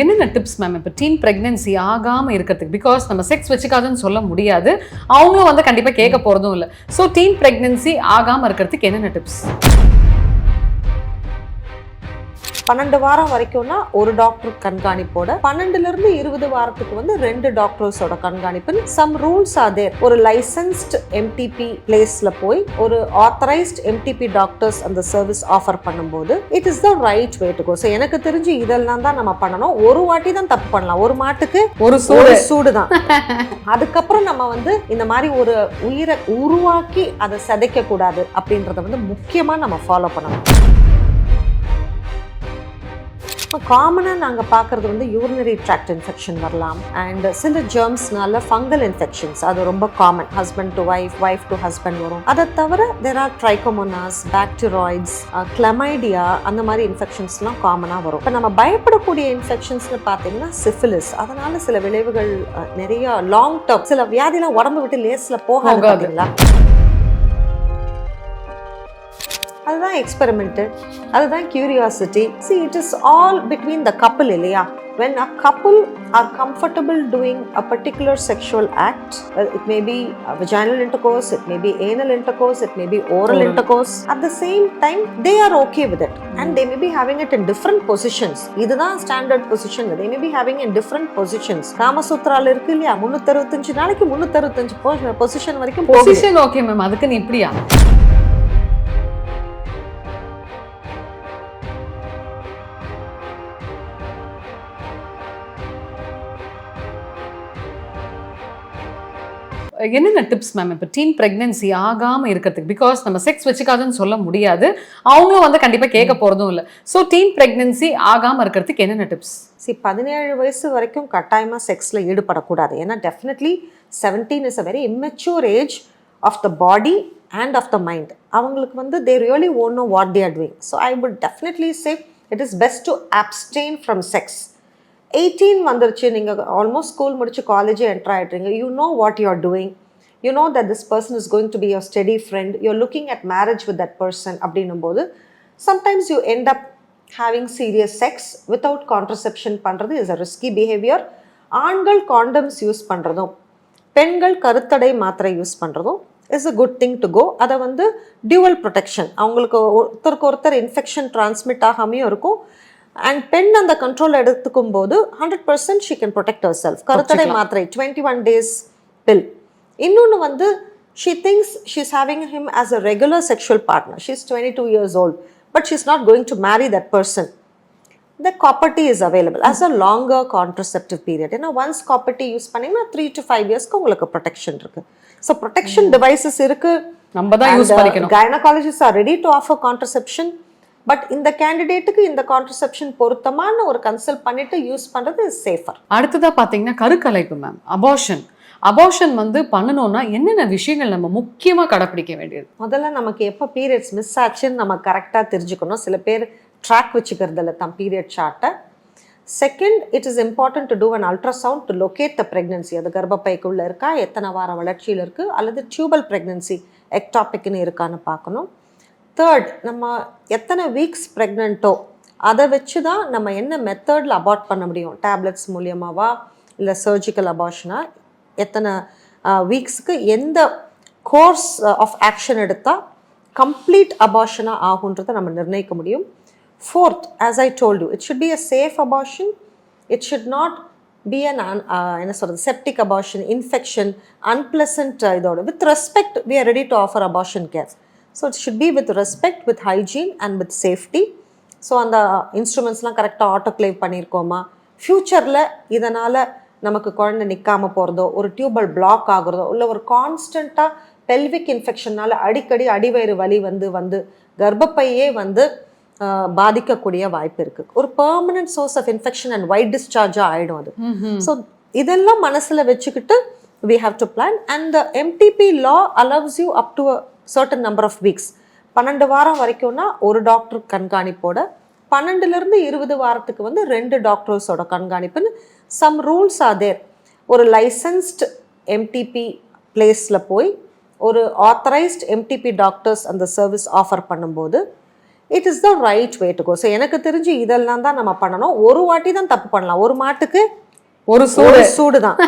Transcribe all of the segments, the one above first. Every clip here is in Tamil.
என்னென்ன டிப்ஸ் மேம் இப்போ டீன் ப்ரெக்னென்சி ஆகாம இருக்கிறதுக்கு பிகாஸ் நம்ம செக்ஸ் வச்சுக்காதுன்னு சொல்ல முடியாது. அவங்களும் வந்து கண்டிப்பா கேட்க போறதும் இல்லை. ஸோ டீன் ப்ரெக்னென்சி ஆகாம இருக்கிறதுக்கு என்னென்ன டிப்ஸ் பன்னெண்டு வாரம் வரைக்கும்னா ஒரு டாக்டர் கண்காணிப்போட பன்னெண்டுல இருந்து இருபது வாரத்துக்கு வந்து ரெண்டு டாக்டர்ஸோட கண்காணிப்பு சம் ரூல்ஸ் ஆர் தேர் ஒரு லைசன்ஸ்ட் எம்டிபி பிளேஸ்ல போய் ஒரு ஆத்தரைஸ்ட் எம்டிபி டாக்டர்ஸ் அந்த சர்வீஸ் ஆஃபர் பண்ணும்போது it is the right way to go so எனக்கு தெரிஞ்சு இதெல்லாம் தான் நம்ம பண்ணணும். ஒரு வாட்டி தான் தப்பு பண்ணலாம். ஒரு மாட்டுக்கு ஒரு சூடு. சூடு தான். அதுக்கப்புறம் நம்ம வந்து இந்த மாதிரி ஒரு உயிரை உருவாக்கி அதை சிதைக்க கூடாது அப்படின்றத வந்து முக்கியமா நம்ம ஃபாலோ பண்ணணும். காமனாக நாங்கள் பார்க்குறது வந்து யூரினரி ட்ராக்ட் இன்ஃபெக்ஷன் வரலாம். அண்ட் சில ஜெர்ம்ஸ்னால ஃபங்கல் இன்ஃபெக்ஷன்ஸ் அது ரொம்ப common husband to wife wife to husband வரும். அதை தவிர தெர் ஆர் ட்ரைகோமோனாஸ் பாக்டீராய்ட்ஸ் கிளமைடியா அந்த மாதிரி இன்ஃபெக்ஷன்ஸ்லாம் காமனாக வரும். இப்போ நம்ம பயப்படக்கூடிய இன்ஃபெக்ஷன்ஸ்னு பார்த்தீங்கன்னா சிஃபிலிஸ் அதனால சில விளைவுகள் அஹ், நிறைய லாங் டேர்ம் சில வியாதிலாம் உடம்பு விட்டு லேஸில் போகாது. பார்த்தீங்களா அதுதான் எக்ஸ்பெரிமெண்ட்டு அதுதான் curiosity see it is all between the couple இல்லையா when a couple are comfortable doing a particular sexual act well, it may be a vaginal intercourse it may be anal intercourse it may be oral Oral. intercourse at the same time they are okay with it and they may be having it in different positions இதுதான் standard position they may be having in different positions காமசூத்ரால இருக்கு இல்லையா முன்னூத்தறுபத்தஞ்சு நாளைக்கு முன்னூத்தறுபத்தஞ்சு பொசிஷன் வரைக்கும் பொசிஷன் ஓகே மேம் அதுக்கு நீ இப்படியா என்னென்ன டிப்ஸ் மேம் இப்போ டீன் ப்ரெக்னென்சி ஆகாமல் இருக்கிறதுக்கு பிகாஸ் நம்ம செக்ஸ் வச்சுக்காதுன்னு சொல்ல முடியாது. அவங்களும் வந்து கண்டிப்பாக கேட்க போகிறதும் இல்லை. ஸோ டீன் ப்ரெக்னென்சி ஆகாமல் இருக்கிறதுக்கு என்னென்ன டிப்ஸ் சி பதினேழு வயசு வரைக்கும் கட்டாயமாக செக்ஸில் ஈடுபடக்கூடாது. ஏன்னா definitely seventeen is a very immature age of the body and of the mind அவங்களுக்கு வந்து they really own know what they are doing so I would definitely say it is best to abstain from sex eighteen வந்துருச்சு. நீங்கள் ஆல்மோஸ்ட் ஸ்கூல் முடிச்சு காலேஜே enter ஆகிட்றீங்க you know what you are doing you know that this person is going to be your steady friend you're looking at marriage with that person அப்படின்னும் போது sometimes you end up having serious sex without contraception பண்ணுறது இஸ் அ ரிஸ்கி பிஹேவியர் ஆண்கள் காண்டம்ஸ் யூஸ் பண்ணுறதும் பெண்கள் கருத்தடை மாத்திரை யூஸ் பண்ணுறதும் is a good thing to go அதை வந்து டியூவல் ப்ரொடெக்ஷன் அவங்களுக்கு ஒருத்தருக்கு ஒருத்தர் இன்ஃபெக்ஷன் டிரான்ஸ்மிட் ஆகாமையும் இருக்கும். அண்ட் பெண் அந்த கண்ட்ரோல் எடுத்துக்கும் போது hundred percent she can protect her self கருத்தடை. மாத்திரை டுவெண்ட்டி ஒன் டேஸ் பில் இன்னொன்று வந்து she thinks she's having him as a regular sexual partner she's twenty two years old but she's not going to marry that person the copperty is available as a longer contraceptive period. ஏன்னா ஒன்ஸ் காப்பர்ட்டி யூஸ் பண்ணீங்கன்னா த்ரீ டு ஃபைவ் இயர்ஸ்க்கு உங்களுக்கு ப்ரொடெக்ஷன் இருக்கு. ஸோ ப்ரொடெக்ஷன் டிவைசஸ் இருக்கு. நம்ம தான் யூஸ் பண்ணிக்கணும். Gynaecologist are ready to offer contraception but இந்த கேண்டிடேட்டுக்கு இந்த கான்ட்ரசெப்ஷன் பொருத்தமான ஒரு கன்சல்ட் பண்ணிட்டு யூஸ் பண்றது இஸ் சேஃபர் அடுத்ததா பாத்தீங்கன்னா கருக்கலைப்பு மேம் அபார்ஷன் அபார்ஷன் வந்து பண்ணணும்னா என்னென்ன விஷயங்கள் நம்ம முக்கியமா கடைப்பிடிக்க வேண்டியது? முதல்ல நமக்கு எப்போ பீரியட்ஸ் மிஸ் ஆச்சுன்னு நம்ம கரெக்டாக தெரிஞ்சுக்கணும். சில பேர் ட்ராக் வச்சுக்கிறதில்ல தம் பீரியட் சார்ட்டை second it is important to do an ultrasound to locate the pregnancy அது கர்ப்பப்பைக்குள்ளே இருக்கா? எத்தனை வார வளர்ச்சியில் இருக்குது அல்லது டியூபல் ப்ரெக்னன்சி எக்டாபிக்னு இருக்கான்னு பார்க்கணும். தேர்ட் நம்ம எத்தனை வீக்ஸ் ப்ரெக்னென்ட்டோ அதை வச்சு தான் நம்ம என்ன மெத்தடில் அபார்ட் பண்ண முடியும்? டேப்லெட்ஸ் மூலியமாவா? இல்லை சர்ஜிக்கல் அபார்ஷனா எத்தனை வீக்ஸுக்கு எந்த கோர்ஸ் ஆஃப் ஆக்ஷன் எடுத்தால் கம்ப்ளீட் அபார்ஷனாக ஆகுன்றதை நம்ம நிர்ணயிக்க முடியும். Fourth as I told you it should be a safe abortion it should not be an என்ன சொல்கிறது செப்டிக் அபார்ஷன் இன்ஃபெக்ஷன் அன்பிளசன்ட் இதோட. With respect we are ready to offer abortion care so it should be with respect with hygiene and with safety so அந்த இன்ஸ்ட்ருமெண்ட்ஸ்லாம் கரெக்டாக ஆட்டோக்ளேவ் பண்ணியிருக்கோமா ஃப்யூச்சரில் இதனால் நமக்கு குழந்தை நிற்காம போகிறதோ ஒரு டியூபல் பிளாக் ஆகுறதோ இல்லை ஒரு கான்ஸ்டண்ட்டாக பெல்விக் இன்ஃபெக்ஷனால் அடிக்கடி அடிவயிறு வலி வந்து வந்து கர்ப்பப்பையே வந்து பாதிக்கக்கூடிய வாய்ப்பு இருக்குது ஒரு permanent source of infection and white டிஸ்சார்ஜாக ஆகிடும் அது. ஸோ இதெல்லாம் மனசில் வச்சுக்கிட்டு we have to plan and the MTP law allows you up to a certain number of weeks. பன்னெண்டு வாரம் வரைக்கும்னா ஒரு டாக்டர் கண்காணிப்போட பன்னெண்டுலேருந்து இருபது வாரத்துக்கு வந்து ரெண்டு டாக்டர்ஸோட கண்காணிப்புன்னு சம் ரூல்ஸ் ஆர் தேர் ஒரு லைசன்ஸ்ட் எம்டிபி பிளேஸில் போய் ஒரு ஆத்தரைஸ்ட் எம்டிபி டாக்டர்ஸ் அந்த சர்வீஸ் ஆஃபர் பண்ணும்போது it is the right way to go so எனக்கு தெரிஞ்சு இதெல்லாம் தான் நம்ம பண்ணணும். ஒரு வாட்டி தான் தப்பு பண்ணலாம். ஒரு மாட்டுக்கு ஒரு சூடு. சூடு தான்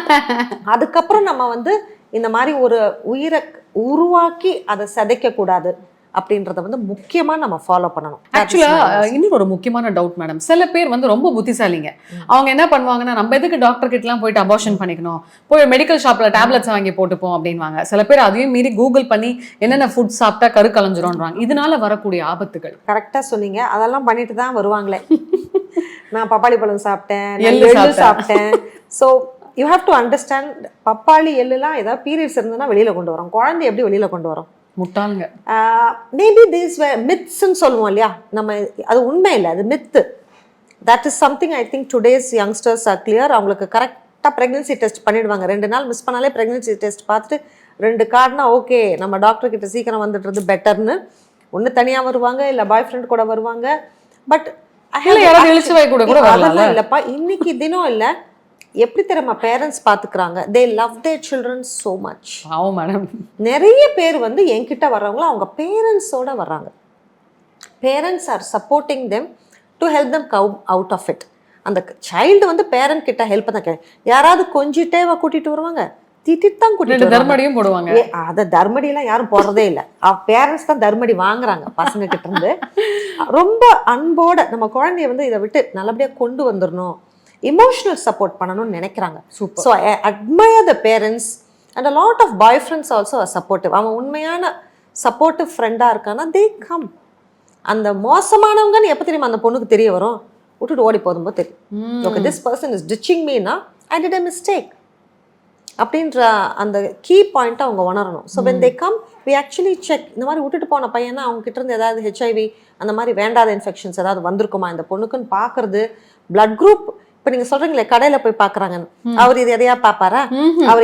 அதுக்கப்புறம் நம்ம வந்து இந்த மாதிரி ஒரு உயிரை உருவாக்கி அதை சிதைக்க கூடாது அப்படின்றத வந்து முக்கியமா நம்ம ஃபாலோ பண்ணணும். That is ஆக்சுவலா my advice. இன்னொரு ஒரு முக்கியமான டவுட் மேடம் சில பேர் வந்து ரொம்ப புத்திசாலிங்க. அவங்க என்ன பண்ணுவாங்கன்னா நம்ம எதுக்கு டாக்டர் கிட்டலாம் போயிட்டு அபார்ஷன் பண்ணிக்கணும்? போய் மெடிக்கல் ஷாப்ல டேப்லெட்ஸ் வாங்கி போட்டுப்போம் அப்படின்வாங்க. சில பேர் அதையும் மீறி கூகுள் பண்ணி என்னென்ன ஃபுட் சாப்பிட்டா கரு கலைஞ்சிரும்ன்றாங்க. இதனால வரக்கூடிய ஆபத்துகள். கரெக்டா சொன்னீங்க. அதெல்லாம் பண்ணிட்டு தான் வருவாங்களே. நான் பப்பாளி பழம் சாப்பிட்டேன் எள்ளு. சாப்பிட்டேன். So you have to understand பப்பாளி எள்ளுலாம் ஏதாவது பீரியட்ஸ் இருந்ததுன்னா வெளியில கொண்டு வரோம். குழந்தை எப்படி வெளியில கொண்டு வரோம்? முட்டாளுங்க. மேபி தீஸ் மித்ஸ்ன்னு சொல்லுவோம் இல்லையா? நம்ம அது உண்மை இல்லை அது myth that is something I think today's youngsters are clear அவங்களுக்கு கரெக்டாக ப்ரெக்னன்சி டெஸ்ட் பண்ணிடுவாங்க. ரெண்டு நாள் மிஸ் பண்ணாலே ப்ரெக்னன்சி டெஸ்ட் பார்த்துட்டு ரெண்டு கார்டுனா ஓகே நம்ம டாக்டர் கிட்ட சீக்கிரம் வந்துடுறது பெட்டர்னு ஒன்று தனியாக வருவாங்க இல்லை பாய் ஃப்ரெண்ட் கூட வருவாங்க பட் அதெல்லாம் இல்லைப்பா. இன்னைக்கு தினம் இல்லை. எப்படி தெரியுமா? பேரண்ட்ஸ் பார்த்துக்கிறாங்க they love their children so much ஆவும் மேடம் நிறைய பேர் வந்து என்கிட்ட வர்றவங்களும் அவங்க பேரண்ட்ஸோட வர்றாங்க. Parents are supporting them to help them come out of it அந்த சைல்டு வந்து பேரண்ட் கிட்ட ஹெல்ப் தான் கே யாராவது கொஞ்சிட்டே வா கூட்டிட்டு வருவாங்க. திட்டிட்டு தான் கூட்டிட்டு தர்மடியும் போடுவாங்க. அத தர்மடியெல்லாம் யாரும் போடுறதே இல்லை. பேரண்ட்ஸ் தான் தர்மடி வாங்குறாங்க பசங்க கிட்ட இருந்து. ரொம்ப அன்போட நம்ம குழந்தைய வந்து இதை விட்டு நல்லபடியா கொண்டு வந்துடணும் இமோஷனல் சப்போர்ட் பண்ணணும்னு நினைக்கிறாங்க. So admire the parents and a lot of boy friends also supportive அவன் உண்மையான சப்போர்ட்டிவ் ஃப்ரெண்டாக இருக்கான்னா தே கம் அந்த மோசமானவங்கன்னு எப்போ தெரியுமா அந்த பொண்ணுக்கு தெரிய வரும்? விட்டுட்டு ஓடி போதும்போது தெரியும். Okay this person is ditching Meena I did a mistake அப்படின்ற அந்த கீ பாயிண்ட்டை அவங்க உணரணும். So when they come we actually check இந்த மாதிரி விட்டுட்டு போன பையனா அவங்க கிட்ட இருந்து ஏதாவது ஹெச்ஐவி அந்த மாதிரி வேண்டாத இன்ஃபெக்ஷன்ஸ் ஏதாவது வந்திருக்குமா? இந்த பொண்ணுக்குன்னு பார்க்கறது பிளட் குரூப் இப்போ நீங்க சொல்றீங்களே கடையில போய் பார்க்கறாங்கன்னு அவர் இது எதையா பார்ப்பாரா அவர்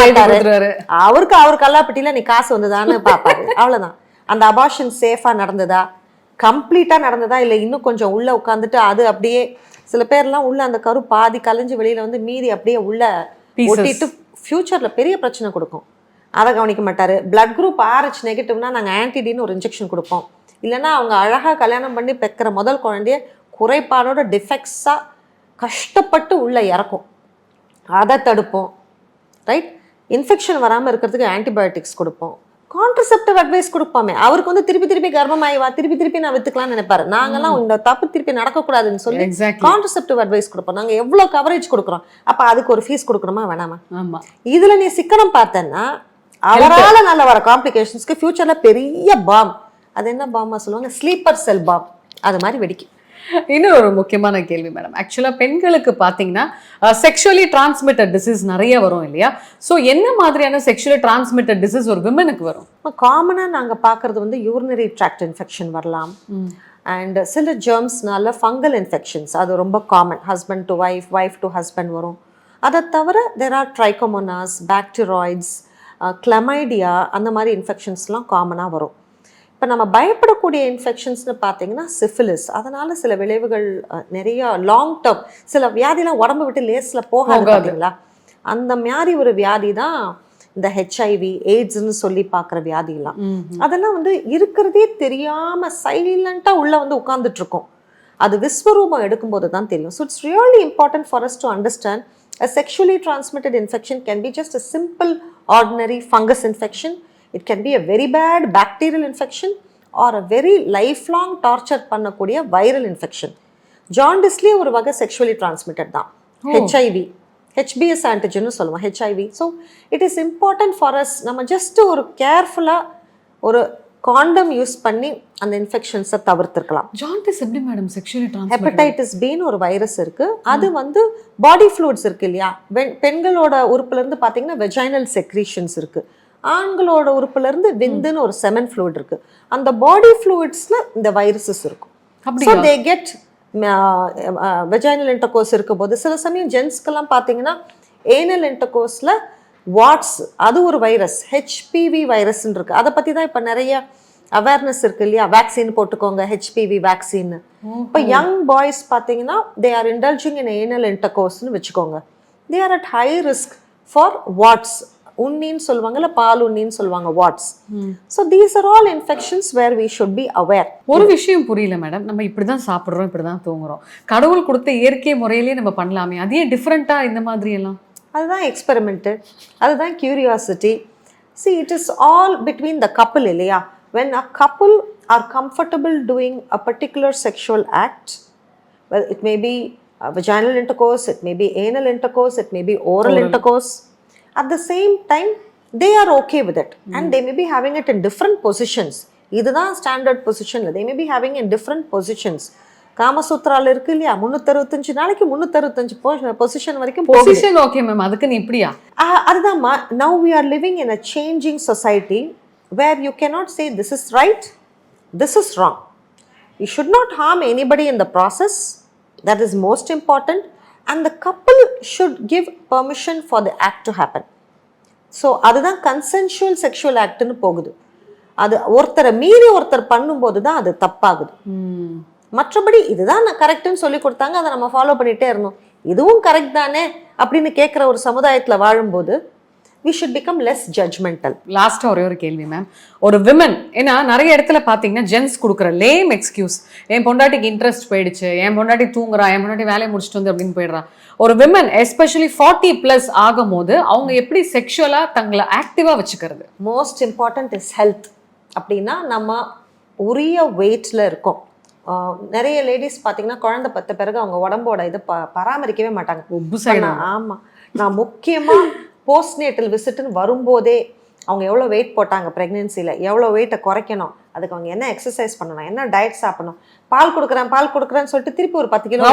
கொடுத்துருவாரு. அவருக்கு அவர் கல்லாப்பட்டியில நீ காசு வந்ததான்னு பார்ப்பாரு அவ்வளவுதான். அந்த அபார்ஷன் சேஃபா நடந்ததா? கம்ப்ளீட்டா நடந்ததா? இல்லை இன்னும் கொஞ்சம் உள்ள உட்காந்துட்டு அது அப்படியே சில பேர்லாம் உள்ள அந்த கரு பாதி கலைஞ்சு வெளியில வந்து மீதி அப்படியே உள்ள. ஒட்டிட்டு ஃபியூச்சர்ல பெரிய பிரச்சனை கொடுக்கும். அதை கவனிக்க மாட்டாரு. பிளட் குரூப் ஆர்ஹெச் நெகட்டிவ்னா நாங்க ஆன்டிடின்னு ஒரு இன்ஜெக்ஷன் கொடுப்போம். இல்லைன்னா அவங்க அழகா கல்யாணம் பண்ணி பெக்கிற முதல் குழந்தைய குறைபாடோட டிஃபெக்ட்ஸா கஷ்டப்பட்டு உள்ள இறக்கும். அதை தடுப்போம். ரைட் இன்ஃபெக்ஷன் வராமல் இருக்கிறதுக்கு ஆன்டிபயோட்டிக்ஸ் கொடுப்போம். கான்ட்ரசெப்டிவ் அட்வைஸ் கொடுப்போமே. அவருக்கு வந்து திருப்பி திருப்பி கர்ப்பமாயி வா திருப்பி திருப்பி நான் வித்துக்கலாம்னு நினைப்பாரு. நாங்கெல்லாம் இந்த தப்பு திருப்பி நடக்கக்கூடாதுன்னு சொல்லி கான்ட்ரசெப்டிவ் அட்வைஸ் கொடுப்போம். நாங்க எவ்வளவு கவரேஜ் கொடுக்குறோம். அப்ப அதுக்கு ஒரு ஃபீஸ் கொடுக்கணுமா வேணாமா? ஆமா. இதுல நீ சிக்கனம் பார்த்தேன்னா அவரால நல்ல வர காம்ப்ளிகேஷன்ஸ்க்கு ஃபியூச்சர்ல பெரிய பாம் அது என்ன பாமா சொல்லுவாங்க? ஸ்லீப்பர் செல் பாம் அது மாதிரி வெடிக்கும். இன்னொரு ஒரு முக்கியமான கேள்வி மேடம் ஆக்சுவலாக பெண்களுக்கு பார்த்தீங்கன்னா செக்ஷுவலி டிரான்ஸ்மிட்டட் டிசீஸ் நிறைய வரும் இல்லையா? ஸோ என்ன மாதிரியான செக்ஷுவலி டிரான்ஸ்மிட்டட் டிசீஸ் ஒரு விமனுக்கு வரும்? காமனா நாங்க பார்க்கறது வந்து யூரினரி ட்ராக்ட் இன்ஃபெக்ஷன் வரலாம். அண்ட் சில ஜெர்ம்ஸ்னால ஃபங்கல் இன்ஃபெக்ஷன்ஸ் அது ரொம்ப common husband to wife wife to husband வரும். அதை தவிர தெர் ஆர் ட்ரைகோமோனாஸ் பாக்டீராய்ட்ஸ் கிளமைடியா அந்த மாதிரி இன்ஃபெக்ஷன்ஸ்லாம் காமனாக வரும். இப்போ நம்ம பயப்படக்கூடிய இன்ஃபெக்ஷன்ஸ்னு பார்த்தீங்கன்னா சிஃபிலிஸ் அதனால சில விளைவுகள் நிறைய லாங் டேர்ம் சில வியாதிலாம் உடம்பு விட்டு லேஸில் போகாது. பார்த்தீங்களா அந்த மாதிரி ஒரு வியாதி தான் இந்த ஹெச்ஐவி எய்ட்ஸ்னு சொல்லி பார்க்குற வியாதிலாம். அதெல்லாம் வந்து இருக்கிறதே தெரியாம சைலண்டா உள்ள வந்து உட்கார்ந்துட்டு இருக்கும் அது விஸ்வரூபம் எடுக்கும்போது தான் தெரியும். So it's really important for us to understand a sexually transmitted infection can be just a simple ordinary fungus infection it can be a very bad bacterial infection or a very lifelong torture பண்ணக்கூடிய viral infection. ஜாண்டிஸ்லேயே ஒரு வகை செக்ஷுவலி டிரான்ஸ்மிட்டட் தான். ஹெச்ஐவி ஹெச்பிஎஸ் ஆன்டிஜன் சொல்லுவோம் HIV so it is important for us நம்ம ஜஸ்ட் ஒரு கேர்ஃபுல்லாக ஒரு காண்டம் யூஸ் பண்ணி அந்த இன்ஃபெக்ஷன்ஸை தவிர்த்திருக்கலாம். ஜாண்டிஸ் எப்படி மேடம் செக்ஷுவலி ஹெப்படைட்டிஸ் பின்னு ஒரு வைரஸ் இருக்கு. அது வந்து பாடி ஃப்ளூயிட்ஸ் இருக்கு இல்லையா? வெண்- பெண்களோட உறுப்புல இருந்து பாத்தீங்கன்னா வெஜைனல் செக்ரீஷன்ஸ் இருக்கு. ஆண்களோட உறுப்புல இருந்து விந்துன்னு ஒரு செமன் ஃப்ளூயிட் இருக்கு. அந்த பாடி ஃப்ளூயிட்ஸ்ல இந்த வைரஸஸ் இருக்கும். ஸோ அப்படியா தே கெட் வெஜைனல் இன்டர்கோர்ஸ் இருக்கும்போது சில சமயம் ஜென்ஸ்க்கெல்லாம் பார்த்தீங்கன்னா ஏனல் இன்டர்கோர்ஸில் வாட்ஸ் அது ஒரு வைரஸ் ஹெச்பிவி வைரஸ்ன்னு இருக்கு. அதை பற்றி தான் இப்போ நிறைய அவேர்னஸ் இருக்கு இல்லையா? வேக்சின் போட்டுக்கோங்க ஹெச்பிவி வேக்சின் இப்போ யங் பாய்ஸ் பார்த்தீங்கன்னா they are indulging in anal இன்டர்கோர்ஸ்னு வச்சுக்கோங்க. They are at high risk for warts உண்ணின்னு சொல்லுவாங்கல்ல பால் உண்ணின்னு சொல்லுவாங்க warts so these are all infections where we should be aware ஒரு விஷயம் புரியல மேடம் நம்ம இப்படிதான் சாப்பிடுறோம் இப்படிதான் தூங்குறோம். கடவுள் கொடுத்த இயற்கை முறையிலேயே நம்ம பண்ணலாமே. அது ஏன் டிஃப்ரெண்டா இந்த மாதிரி எல்லாம்? அதுதான் எக்ஸ்பெரிமெண்ட்டு அதுதான் curiosity see it is all between the couple இல்லையா? When a couple are comfortable doing a particular sexual act well it may be uh, vaginal intercourse it may be anal intercourse it may be at the same time they are okay with it. And they may be having it in different positions. இதுதான் ஸ்டாண்டர்ட் பொசிஷன்ல they may be having in different positions. காமசூத்ரால இருக்கு இல்லையா? முந்நூற்றறுபத்தஞ்சு நாளைக்கு முந்நூற்றறுபத்தஞ்சு பொசிஷன் வரைக்கும் பொசிஷன் ஓகே மேம் அதுக்கு நீ இப்படியா? Ah அதுதான்மா now we are living in a changing society where you cannot say this is right this is wrong you should not harm anybody in the process that is most important and the couple should give permission for the act to happen so அதுதான் கன்சென்ஷுவல் செக்ஷுவல் ஆக்ட்னு போகுது. அது ஒருத்தரை மீறி ஒருத்தர் பண்ணும்போது தான் அது தப்பாகுது. மற்றபடி இதுதான் நான் கரெக்டுன்னு சொல்லி கொடுத்தாங்க அதை நம்ம ஃபாலோ பண்ணிட்டே இருந்தோம். இதுவும் கரெக்ட் தானே அப்படின்னு கேட்குற ஒரு சமுதாயத்தில் வாழும்போது we should become less judgemental லாஸ்டா ஒரே ஒரு கேள்வி மேம் ஒரு விமன் ஏன்னா நிறைய இடத்துல பாத்தீங்கன்னா ஜென்ஸ் கொடுக்குற லேம் எக்ஸ்கியூஸ் என் பொண்டாட்டிக்கு இன்ட்ரெஸ்ட் போயிடுச்சு என் பொண்டாட்டி தூங்குறா என் பொண்டாட்டி வேலையை முடிச்சுட்டு வந்து அப்படின்னு போயிடுறா ஒரு விமன் எஸ்பெஷலி ஃபார்ட்டி பிளஸ் ஆகும்போது அவங்க எப்படி செக்ஷுவலா தங்களை ஆக்டிவா வச்சுக்கிறது? மோஸ்ட் இம்பார்ட்டன்ட் இஸ் ஹெல்த் அப்படின்னா நம்ம உரிய வெயிட்டில் இருக்கோம். நிறைய லேடிஸ் பார்த்தீங்கன்னா குழந்தை பத்த பிறகு அவங்க உடம்போட இதை ப பராமரிக்கவே மாட்டாங்க. உப்புசாயிடும் நான் ஆமா போஸ்ட் நேட்டல் விசிட்னு வரும்போதே அவங்க எவ்வளோ வெயிட் போட்டாங்க ப்ரெக்னென்சியில் எவ்வளோ வெயிட்டை குறைக்கணும்? அதுக்கு அவங்க என்ன எக்ஸசைஸ் பண்ணணும்? என்ன டயட் சாப்பிடணும்? பால் கொடுக்குறேன் பால் கொடுக்குறேன்னு சொல்லிட்டு திருப்பி ஒரு பத்து kilo.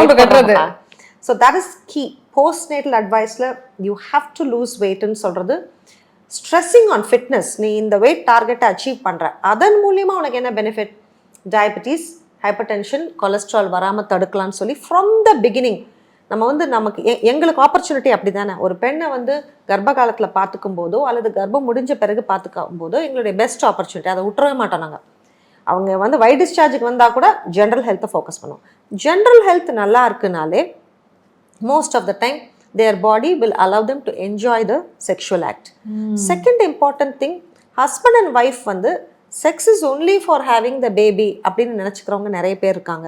So that is key postnatal அட்வைஸில் you have to lose வெயிட்னு சொல்கிறது ஸ்ட்ரெஸ்ஸிங் ஆன் ஃபிட்னஸ் நீ இந்த வெயிட் டார்கெட்டை அச்சீவ் பண்ணுற அதன் மூலியமா உனக்கு என்ன benefit diabetes hypertension cholesterol வராமல் தடுக்கலாம்னு சொல்லி ஃப்ரம் த பிகினிங் நம்ம வந்து நமக்கு எங்களுக்கு ஆப்பர்ச்சுனிட்டி அப்படி தானே ஒரு பெண்ணை வந்து கர்ப்ப காலத்தில் பார்த்துக்கும் போதோ அல்லது கர்ப்பம் முடிஞ்ச பிறகு பார்த்துக்கும் போதோ எங்களுடைய பெஸ்ட் ஆப்பர்ச்சுனிட்டி அதை விட்டுறவே மாட்டோம் நாங்கள் அவங்க வந்து வை டிஸ்சார்ஜுக்கு வந்தால் கூட ஜென்ரல் ஹெல்த்தை ஃபோக்கஸ் பண்ணுவோம். ஜென்ரல் ஹெல்த் நல்லா இருக்குனாலே most of the time their body will allow them to enjoy the sexual act. Second important thing husband and wife வந்து sex is only for having the baby அப்படின்னு நினச்சிக்கிறவங்க நிறைய பேர் இருக்காங்க.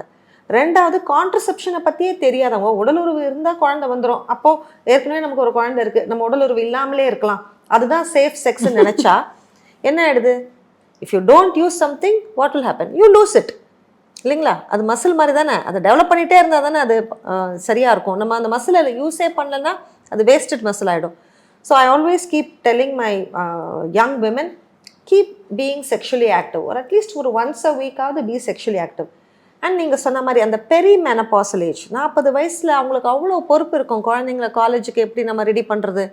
ரெண்டாவது கான்ட்ரசெப்ஷனை பற்றியே தெரியாதவங்க உடலுறவு இருந்தால் குழந்தை வந்துடும் அப்போது ஏற்கனவே நமக்கு ஒரு குழந்தை இருக்குது நம்ம உடலுறவு இல்லாமலே இருக்கலாம். அதுதான் சேஃப் செக்ஸ்ன்னு நினச்சா என்ன ஆயிடுது? If you don't use something what will happen you lose it இல்லைங்களா? அது மசில் மாதிரி தானே. அதை டெவலப் பண்ணிகிட்டே இருந்தால் தானே அது சரியாக இருக்கும். நம்ம அந்த மசிலை யூஸே பண்ணலன்னா அது வேஸ்டட் மசில் ஆகிடும் so I always keep telling my young women keep being sexually active ஒரு அட்லீஸ்ட் ஒரு ஒன்ஸ் அ வீக்காவது பி செக்ஷுவலி ஆக்டிவ் அண்ட் நீங்கள் சொன்ன மாதிரி அந்த பெரி மெனபாசல் ஏஜ் நாற்பது வயசில் அவங்களுக்கு அவ்வளோ பொறுப்பு இருக்கும். குழந்தைங்கள காலேஜுக்கு எப்படி நம்ம ரெடி பண்ணுறது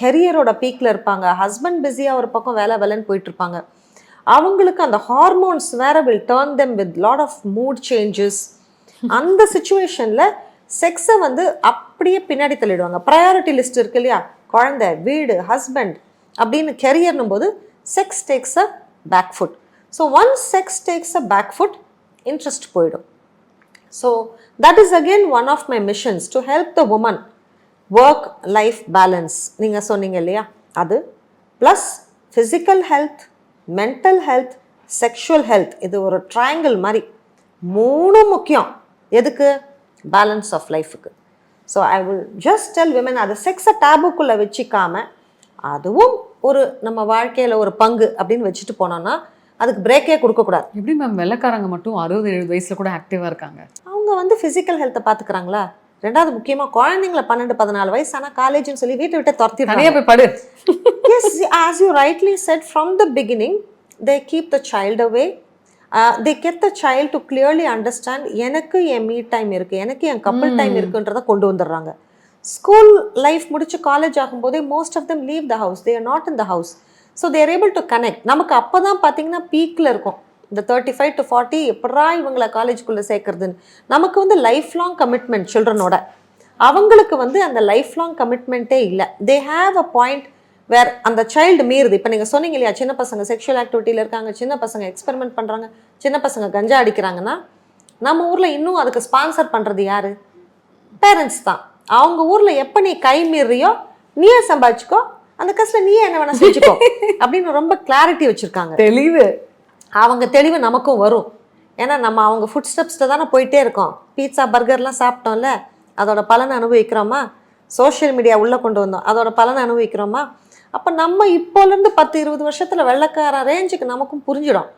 கெரியரோட பீக்கில் இருப்பாங்க. ஹஸ்பண்ட் பிஸியாக ஒரு பக்கம் வேலை வேலைன்னு போயிட்டுருப்பாங்க அவங்களுக்கு அந்த ஹார்மோன்ஸ் வேற will turn them with lot of mood changes அந்த சுச்சுவேஷனில் செக்ஸை வந்து அப்படியே பின்னாடி தள்ளிடுவாங்க. ப்ரையாரிட்டி லிஸ்ட் இருக்கு இல்லையா? குழந்தை வீடு ஹஸ்பண்ட் அப்படின்னு கெரியர்னும் போது sex takes a back foot so one sex takes a back foot interest போயிடும். So that is again one of my missions to help the woman work life balance நீங்கள் சொன்னீங்க இல்லையா? அது. Plus physical health mental health sexual health இது ஒரு ட்ரையாங்கிள் மாதிரி மூணும் முக்கியம். எதுக்கு? பேலன்ஸ் ஆஃப் லைஃபுக்கு so I will just tell women அதை செக்ஸை டேபுக்குள்ளே வச்சுக்காம அதுவும் ஒரு நம்ம வாழ்க்கையில் ஒரு பங்கு அப்படின்னு வச்சுட்டு போனோம்னா அதுக்கு பிரேக்கே கொடுக்கக்கூடாது. எப்படி மேம் வெள்ளக்காரங்க மட்டும் அறுபது எழுபது வயசுல கூட ஆக்டிவா இருக்காங்க? அவங்க வந்து ஃபிசிக்கல் ஹெல்த்தை பார்த்துக்கிறாங்களா ரெண்டாவது முக்கியமாக குழந்தைங்கள பன்னெண்டு பதினாலு வயசு ஆனால் காலேஜ்னு சொல்லி வீட்டை விட்டு துரத்திடுறாங்க. தனியா போய் படு. As you rightly said from the beginning they keep the child away. Uh, they get the child to clearly understand எனக்கு என் மீ டைம் இருக்கு எனக்கு என் கப்பல் டைம் இருக்குன்றத கொண்டு வந்துடுறாங்க. ஸ்கூல் லைஃப் முடிச்சு college ஆகும்போதே most of them leave the house they are not in the house so they're able to connect நமக்கு அப்போ தான் பார்த்தீங்கன்னா பீக்கில் இருக்கும். இந்த தேர்ட்டி ஃபைவ் டு ஃபார்ட்டி எப்படா இவங்களை காலேஜுக்குள்ளே சேர்க்குறதுன்னு. நமக்கு வந்து லைஃப் லாங் கமிட்மெண்ட் சில்ட்ரனோட அவங்களுக்கு வந்து அந்த லைஃப் லாங் கமிட்மெண்ட்டே இல்லை. They have a point where அந்த சைல்டு மீறுது. இப்போ நீங்கள் சொன்னீங்க இல்லையா சின்ன பசங்க செக்ஷுவல் ஆக்டிவிட்டியில் இருக்காங்க சின்ன பசங்க எக்ஸ்பெரிமெண்ட் பண்ணுறாங்க சின்ன பசங்க கஞ்சா அடிக்கிறாங்கன்னா நம்ம ஊரில் இன்னும் அதுக்கு ஸ்பான்சர் பண்ணுறது யார்? பேரண்ட்ஸ் தான். அவங்க ஊரில் எப்போ நீ கை மீறியோ நீயே சம்பாதிச்சுக்கோ அந்த காசுல நீயே என்ன வேணா செஞ்சுக்கோ. அப்படின்னு ரொம்ப கிளாரிட்டி வச்சிருக்காங்க. தெளிவு. அவங்க தெளிவு நமக்கும் வரும். ஏன்னா நம்ம அவங்க ஃபுட் ஸ்டெப்ஸில் தானே போயிட்டே இருக்கோம். பீட்சா பர்கர்லாம் சாப்பிட்டோம்ல அதோட பலனை அனுபவிக்கிறோமா? சோஷியல் மீடியா உள்ளே கொண்டு வந்தோம். அதோட பலனை அனுபவிக்கிறோமா? அப்போ நம்ம இப்போலேருந்து பத்து இருபது வருஷத்தில் வெள்ளைக்கார ரேஞ்சுக்கு நமக்கும் புரிஞ்சிடும்.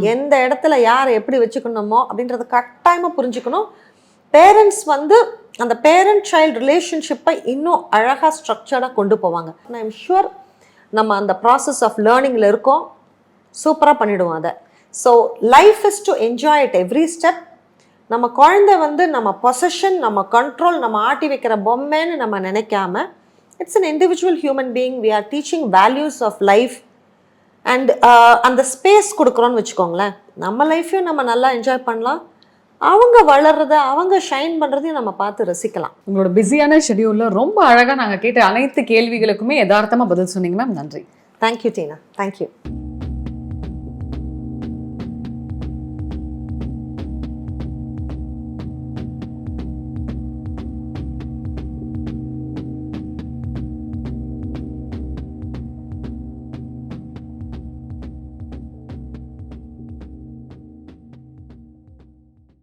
எந்த இடத்துல யாரை எப்படி வச்சுக்கணுமோ அப்படின்றத கட்டாயமாக புரிஞ்சுக்கணும். பேரண்ட்ஸ் வந்து அந்த பேரண்ட் சைல்டு ரிலேஷன்ஷிப்பை இன்னும் அழகாக ஸ்ட்ரக்சர்டாக கொண்டு போவாங்க. நான் எம் ஷுர் நம்ம அந்த ப்ராசஸ் ஆஃப் லேர்னிங்கில் இருக்கோம். சூப்பராக பண்ணிவிடுவோம் அதை. So life is to enjoy it every step நம்ம குழந்தை வந்து நம்ம பொசஷன் நம்ம கண்ட்ரோல் நம்ம ஆட்டி வைக்கிற பொம்மைன்னு நம்ம நினைக்காம it's an individual human being we are teaching values of life and அந்த ஸ்பேஸ் கொடுக்குறோன்னு வச்சுக்கோங்களேன். நம்ம லைஃப்பையும் நம்ம நல்லா என்ஜாய் பண்ணலாம். அவங்க வளர்றத அவங்க ஷைன் பண்ணுறதையும் நம்ம பார்த்து ரசிக்கலாம். உங்களோட பிஸியான ஷெடியூல்ல ரொம்ப அழகா நாங்க கேட்ட அனைத்து கேள்விகளுக்குமே யதார்த்தமா பதில் சொன்னீங்க மேம் நன்றி. தேங்க்யூ டீனா தேங்க்யூ